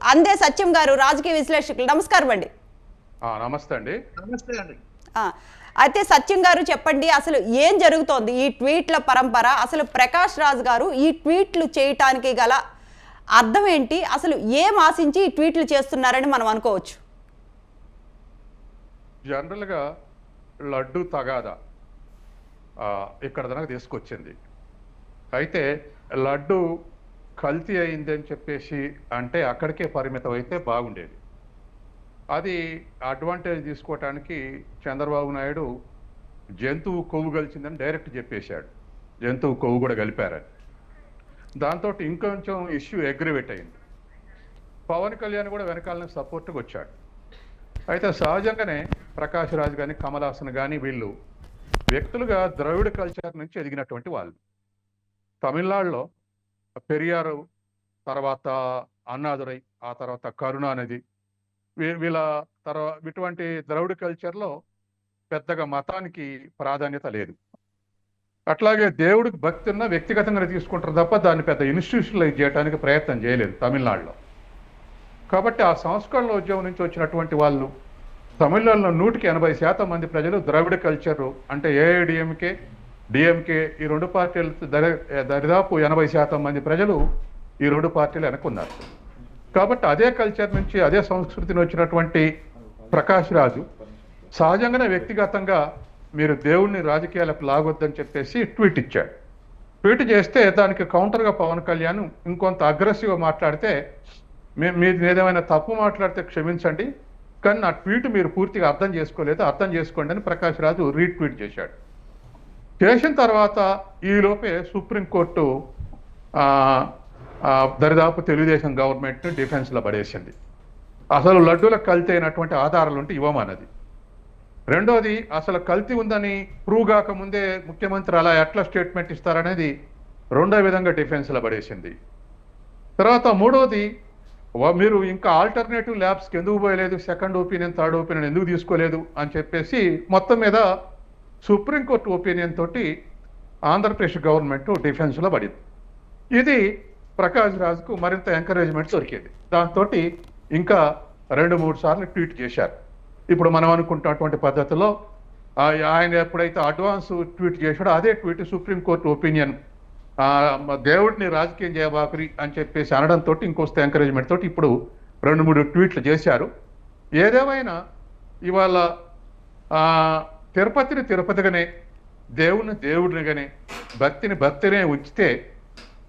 అందే సత్యం గారు రాజకీయ విశ్లేషకులు. నమస్కారం అండి. ఆ, నమస్తే అండి. నమస్తే అండి. ఆ, అయితే సత్యం గారు చెప్పండి అసలు ఏం జరుగుతోంది ఈ ట్వీట్ల పరంపర? అసలు ప్రకాష్ రాజ్ గారు ఈ ట్వీట్లు చేయటానికి గల అర్థం ఏంటి? అసలు ఏం ఆశించి ఈ ట్వీట్లు చేస్తున్నారని మనం అనుకోవచ్చు. జనరల్గా లడ్డు తగాదా ఆ, ఇక్కడ దాకా తీసుకొచ్చింది. అయితే లడ్డు కల్తీ అయింది అని చెప్పేసి అంటే అక్కడికే పరిమితం అయితే బాగుండేది. అది అడ్వాంటేజ్ తీసుకోవటానికి చంద్రబాబు నాయుడు జంతువు కొవ్వు కలిసిందని డైరెక్ట్ చెప్పేశాడు. జంతువు కొవ్వు కూడా కలిపారని దాంతో ఇంకొంచెం ఇష్యూ అగ్రివేట్ అయింది. పవన్ కళ్యాణ్ కూడా వెనకాలనే సపోర్ట్కి వచ్చాడు. అయితే సహజంగానే ప్రకాష్ రాజ్ కానీ కమలాసన్ కానీ వీళ్ళు వ్యక్తులుగా ద్రవిడ కల్చర్ నుంచి ఎదిగినటువంటి వాళ్ళు. తమిళనాడులో పెరియారు తర్వాత అన్నాదురై ఆ తర్వాత కరుణానిధి వీళ్ళ తర్వాత ఇటువంటి ద్రవిడ కల్చర్లో పెద్దగా మతానికి ప్రాధాన్యత లేదు. అట్లాగే దేవుడికి భక్తి ఉన్న వ్యక్తిగతంగా తీసుకుంటారు తప్ప దాన్ని పెద్ద ఇన్స్టిట్యూషనలైజ్ చేయడానికి ప్రయత్నం చేయలేదు తమిళనాడులో. కాబట్టి ఆ సంస్కరణల ఉద్యమం నుంచి వచ్చినటువంటి వాళ్ళు తమిళనాడులో నూటికి ఎనభై శాతం మంది ప్రజలు ద్రవిడ కల్చరు అంటే ఏఐడిఎంకే డిఎంకే ఈ రెండు పార్టీలు దరిదాపు ఎనభై శాతం మంది ప్రజలు ఈ రెండు పార్టీలు వెనుకున్నారు కాబట్టి అదే కల్చర్ నుంచి అదే సంస్కృతిని వచ్చినటువంటి ప్రకాష్ రాజు సహజంగానే వ్యక్తిగతంగా మీరు దేవుణ్ణి రాజకీయాలకు లాగొద్దని చెప్పేసి ట్వీట్ ఇచ్చాడు. ట్వీట్ చేస్తే దానికి కౌంటర్గా పవన్ కళ్యాణ్ ఇంకొంత అగ్రెసివ్గా మాట్లాడితే మీ- మీరు ఏదేమైనా తప్పు మాట్లాడితే క్షమించండి కానీ నా ట్వీట్ మీరు పూర్తిగా అర్థం చేసుకోలేదు అర్థం చేసుకోండి అని ప్రకాష్ రాజు రీట్వీట్ చేశాడు. చేసిన తర్వాత ఈలోపే సుప్రీంకోర్టు దరిదాపు తెలుగుదేశం గవర్నమెంట్ని డిఫెన్స్లో పడేసింది. అసలు లడ్డూల కల్తీ అయినటువంటి ఆధారాలు ఉంటే ఇవ్వమన్నది. రెండోది అసలు కల్తీ ఉందని ప్రూవ్ కాకముందే ముఖ్యమంత్రి అలా ఎట్లా స్టేట్మెంట్ ఇస్తారనేది రెండో విధంగా డిఫెన్స్లో పడేసింది. తర్వాత మూడోది మీరు ఇంకా ఆల్టర్నేటివ్ ల్యాబ్స్కి ఎందుకు పోయలేదు? సెకండ్ ఒపీనియన్ థర్డ్ ఒపీనియన్ ఎందుకు తీసుకోలేదు? అని చెప్పేసి మొత్తం మీద సుప్రీంకోర్టు ఒపీనియన్ తోటి ఆంధ్రప్రదేశ్ గవర్నమెంట్ డిఫెన్స్లో పడింది. ఇది ప్రకాష్ రాజ్కు మరింత ఎంకరేజ్మెంట్ దొరికింది. దాంతో ఇంకా రెండు మూడు సార్లు ట్వీట్ చేశారు. ఇప్పుడు మనం అనుకుంటున్నటువంటి పద్ధతిలో ఆయన ఎప్పుడైతే అడ్వాన్స్ ట్వీట్ చేశాడో అదే ట్వీట్ సుప్రీంకోర్టు ఒపీనియన్ దేవుడిని రాజకీయం చేయబాకరి అని చెప్పేసి అనడంతో ఇంకొస్తే ఎంకరేజ్మెంట్ తోటి ఇప్పుడు రెండు మూడు ట్వీట్లు చేశారు. ఏదేమైనా ఇవాళ తిరుపతిని తిరుపతిగానే దేవుని దేవుడినిగానే భక్తిని భక్తినే ఉంచితే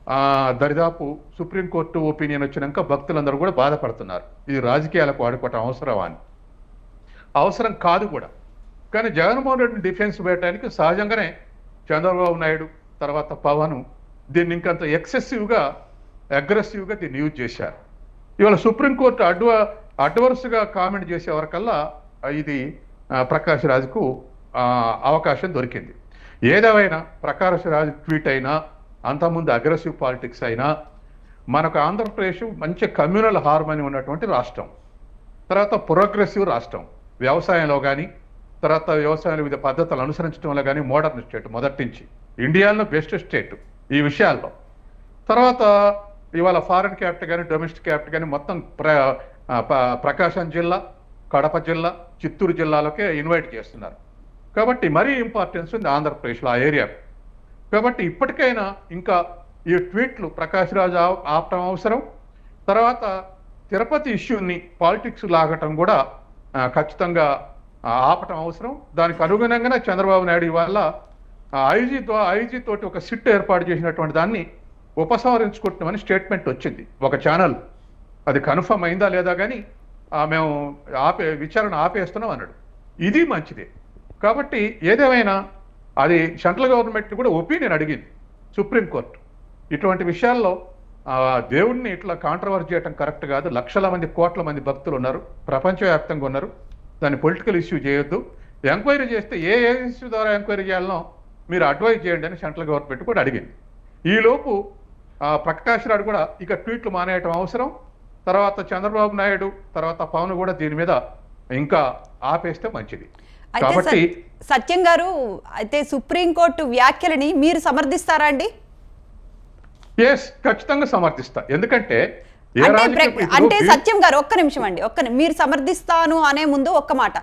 ఆ, దరిదాపు సుప్రీంకోర్టు ఒపీనియన్ వచ్చినాక భక్తులందరూ కూడా బాధపడుతున్నారు. ఇది రాజకీయాలకు వాడుకోవటం అవసరమా అని. అవసరం కాదు కూడా. కానీ జగన్మోహన్ రెడ్డిని డిఫెన్స్ పెట్టడానికి సహజంగానే చంద్రబాబు నాయుడు తర్వాత పవన్ దీన్ని ఇంకంత ఎక్సెసివ్గా అగ్రెసివ్గా దీన్ని యూజ్ చేశారు. ఇవాళ సుప్రీంకోర్టు అడ్వ అడ్వర్స్గా కామెంట్ చేసేవరకల్లా ఇది ప్రకాష్ రాజుకు అవకాశం దొరికింది. ఏదేమైనా ప్రకాశ రాజు ట్వీట్ అయినా అంతకుముందు అగ్రెసివ్ పాలిటిక్స్ అయినా మనకు ఆంధ్రప్రదేశ్ మంచి కమ్యూనల్ హార్మనీ ఉన్నటువంటి రాష్ట్రం. తర్వాత ప్రోగ్రెసివ్ రాష్ట్రం. వ్యవసాయంలో కానీ తర్వాత వ్యవసాయంలో వివిధ పద్ధతులు అనుసరించడంలో కానీ మోడర్న్ స్టేట్ మొదటి నుంచి. ఇండియాలో బెస్ట్ స్టేట్ ఈ విషయాల్లో. తర్వాత ఇవాళ ఫారెన్ క్యాపిటల్ కానీ డొమెస్టిక్ క్యాపిటల్ కానీ మొత్తం ప్ర ప్రకాశం జిల్లా కడప జిల్లా చిత్తూరు జిల్లాలోకే ఇన్వైట్ చేస్తున్నారు. కాబట్టి మరీ ఇంపార్టెన్స్ ఉంది ఆంధ్రప్రదేశ్లో ఆ ఏరియా. కాబట్టి ఇప్పటికైనా ఇంకా ఈ ట్వీట్లు ప్రకాష్ రాజు ఆ- ఆపటం అవసరం. తర్వాత తిరుపతి ఇష్యూని పాలిటిక్స్ లాగటం కూడా ఖచ్చితంగా ఆపటం అవసరం. దానికి అనుగుణంగానే చంద్రబాబు నాయుడు ఇవాళ ఐజీ ఐజీ తోటి ఒక సిట్ ఏర్పాటు చేసినటువంటి దాన్ని ఉపసంహరించుకుంటున్నామని స్టేట్మెంట్ వచ్చింది ఒక ఛానల్. అది కన్ఫర్మ్ అయిందా లేదా కానీ మేము ఆపే విచారణ ఆపేస్తున్నాం అన్నాడు. ఇది మంచిదే. కాబట్టి ఏదేమైనా అది సెంట్రల్ గవర్నమెంట్ కూడా ఒపీనియన్ అడిగింది సుప్రీంకోర్టు ఇటువంటి విషయాల్లో దేవుణ్ణి ఇట్లా కాంట్రవర్స్ చేయడం కరెక్ట్ కాదు. లక్షల మంది కోట్ల మంది భక్తులు ఉన్నారు ప్రపంచవ్యాప్తంగా ఉన్నారు. దాన్ని పొలిటికల్ ఇష్యూ చేయొద్దు. ఎంక్వైరీ చేస్తే ఏ ఏజెన్సీ ద్వారా ఎంక్వైరీ చేయాలనో మీరు అడ్వైజ్ చేయండి అని సెంట్రల్ గవర్నమెంట్ కూడా అడిగింది. ఈలోపు ఆ, ప్రకాష్ రాడు కూడా ఇక ట్వీట్లు మానేయటం అవసరం. తర్వాత చంద్రబాబు నాయుడు తర్వాత పవన్ కూడా దీని మీద ఇంకా ఆపేస్తే మంచిది. కాబట్టి సత్- సత్యం గారు అయితే సుప్రీంకోర్టు వ్యాఖ్యలని మీరు సమర్థిస్తారా అండి? ఎస్ ఖచ్చితంగా సమర్థిస్తా. ఎందుకంటే అంటే సత్యం గారు ఒక్క నిమిషం అండి ఒక్క మీరు సమర్థిస్తాను అనే ముందు ఒక్క మాట.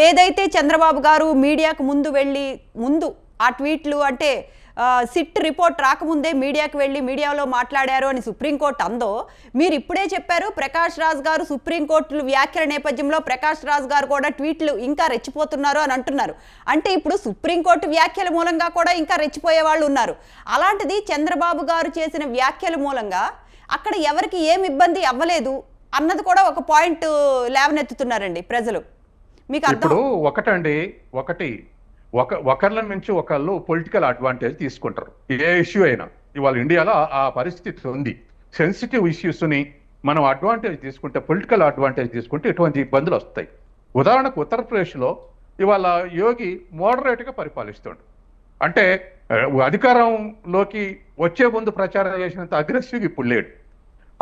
ఏదైతే చంద్రబాబు గారు మీడియాకు ముందు వెళ్ళి ముందు ఆ ట్వీట్లు అంటే సిట్ రిపోర్ట్ రాకముందే మీడియాకి వెళ్ళి మీడియాలో మాట్లాడారు అని సుప్రీంకోర్టు అందో మీరు ఇప్పుడే చెప్పారు ప్రకాష్ రాజ్ గారు సుప్రీంకోర్టు వ్యాఖ్యల నేపథ్యంలో ప్రకాష్ రాజ్ గారు కూడా ట్వీట్లు ఇంకా రెచ్చిపోతున్నారు అని అంటున్నారు. అంటే ఇప్పుడు సుప్రీంకోర్టు వ్యాఖ్యల మూలంగా కూడా ఇంకా రెచ్చిపోయే వాళ్ళు ఉన్నారు. అలాంటిది చంద్రబాబు గారు చేసిన వ్యాఖ్యల మూలంగా అక్కడ ఎవరికి ఏం ఇబ్బంది అవ్వలేదు అన్నది కూడా ఒక పాయింట్ లేవనెత్తుతున్నారండి ప్రజలు. మీకు అర్థం? ఒకటండి ఒకటి ఒక ఒకళ్ళ నుంచి ఒకళ్ళు పొలిటికల్ అడ్వాంటేజ్ తీసుకుంటారు. ఏ ఇష్యూ అయినా. ఇవాళ ఇండియాలో ఆ- పరిస్థితి ఉంది. సెన్సిటివ్ ఇష్యూస్ని మనం అడ్వాంటేజ్ తీసుకుంటే పొలిటికల్ అడ్వాంటేజ్ తీసుకుంటే ఇటువంటి ఇబ్బందులు వస్తాయి. ఉదాహరణకు ఉత్తరప్రదేశ్లో ఇవాళ యోగి మోడరేట్గా పరిపాలిస్తుండు. అంటే అధికారంలోకి వచ్చే ముందు ప్రచారం చేసినంత అగ్రెసివ్గా ఇప్పుడు లేడు.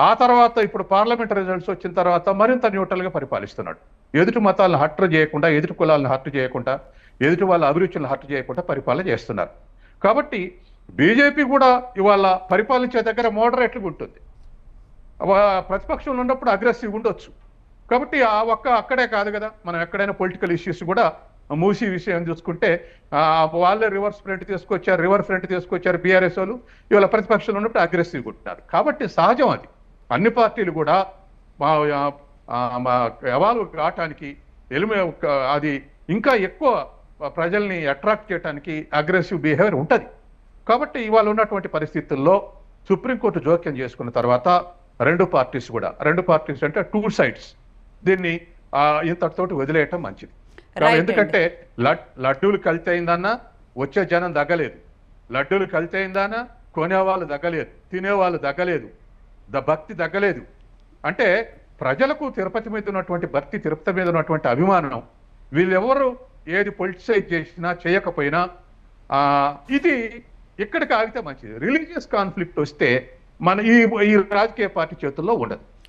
ఆ తర్వాత ఇప్పుడు పార్లమెంట్ రిజల్ట్స్ వచ్చిన తర్వాత మరింత న్యూట్రల్గా పరిపాలిస్తున్నాడు. ఎదుటి మతాలను హర్ట్ చేయకుండా ఎదుటి కులాలను హర్ట్ చేయకుండా ఎదుటి వాళ్ళ అభిరుచులను హర్ట్ చేయకుండా పరిపాలన చేస్తున్నారు. కాబట్టి బీజేపీ కూడా ఇవాళ పరిపాలించే దగ్గర మోడరేట్గా ఉంటుంది. ప్రతిపక్షంలో ఉన్నప్పుడు అగ్రెసివ్ ఉండొచ్చు. కాబట్టి ఆ ఒక్క అక్కడే కాదు కదా మనం ఎక్కడైనా పొలిటికల్ ఇష్యూస్ కూడా మూసి విషయం చూసుకుంటే ఆ, వాళ్ళే రివర్స్ ఫ్రంట్ తీసుకొచ్చారు రివర్ ఫ్రంట్ తీసుకొచ్చారు బీఆర్ఎస్ వాళ్ళు. ఇవాళ ప్రతిపక్షంలో ఉన్నప్పుడు అగ్రెసివ్గా ఉంటున్నారు. కాబట్టి సహజం అది. అన్ని పార్టీలు కూడా మా ఎవాల్వ్ కావటానికి ఎలిమి అది ఇంకా ఎక్కువ ప్రజల్ని అట్రాక్ట్ చేయడానికి అగ్రెసివ్ బిహేవియర్ ఉంటుంది. కాబట్టి ఇవాళ ఉన్నటువంటి పరిస్థితుల్లో సుప్రీంకోర్టు జోక్యం చేసుకున్న తర్వాత రెండు పార్టీస్ కూడా రెండు పార్టీస్ అంటే టూ సైడ్స్ దీన్ని ఇంతటితోటి వదిలేయటం మంచిది. ఎందుకంటే లడ్ లడ్డూలు కలిసి అయిందన్నా వచ్చే జనం దగ్గలేదు లడ్డూలు కలిసి అయిందన్నా కొనేవాళ్ళు దగ్గలేదు తినేవాళ్ళు దగ్గలేదు ద భక్తి దగ్గలేదు అంటే ప్రజలకు తిరుపతి మీద ఉన్నటువంటి భక్తి తిరుపతి మీద ఉన్నటువంటి అభిమానం వీళ్ళెవరు ఏది పొలిటిసైజ్ చేసినా చేయకపోయినా ఇది ఇక్కడికి ఆగితే మంచిది. రిలీజియస్ కాన్ఫ్లిక్ట్ వస్తే మన ఈ ఈ రాజకీయ పార్టీ చేతుల్లో ఉండదు.